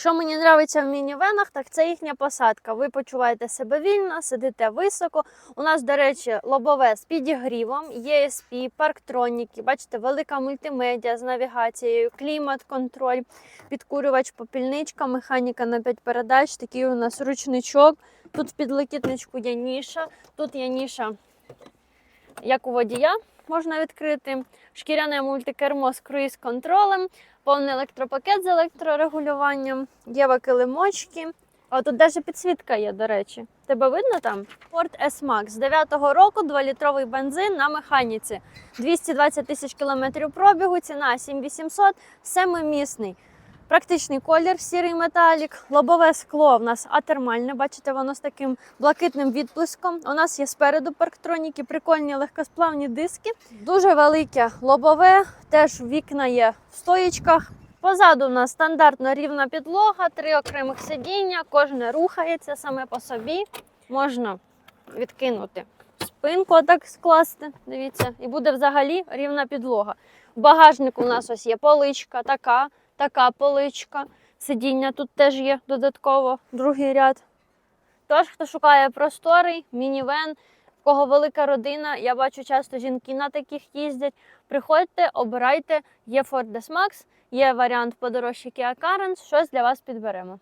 Що мені подобається в мінівенах, так це їхня посадка. Ви почуваєте себе вільно, сидите високо. У нас, до речі, лобове з підігрівом, ESP, парктроніки. Бачите, велика мультимедіа з навігацією, клімат-контроль, підкурювач, попільничка, механіка на 5 передач. Такий у нас ручничок. Тут в підлокітничку є ніша, тут є ніша, як у водія. Можна відкрити шкіряне мультикермо з круїз-контролем, повний електропакет з електрорегулюванням, є килимочки. А тут навіть підсвітка є, до речі. Тебе видно там? Ford S-Max з 9-го року 2-літровий бензин на механіці. 220 тисяч кілометрів пробігу, ціна 7800, семимісний. Практичний колір, сірий металік, лобове скло в нас атермальне, бачите, воно з таким блакитним відблиском. У нас є спереду парктроніки, прикольні легкосплавні диски. Дуже велике лобове, теж вікна є в стоїчках. Позаду у нас стандартно рівна підлога, три окремих сидіння, кожне рухається саме по собі. Можна відкинути спинку, отак скласти. Дивіться, і буде взагалі рівна підлога. В багажнику у нас ось є поличка, така, така поличка. Сидіння тут теж є додатково, другий ряд. Тож, хто шукає просторий, мінівен, в кого велика родина, я бачу часто жінки на таких їздять. Приходьте, обирайте, є Ford S-Max, є варіант подорожчі Kia Carens, щось для вас підберемо.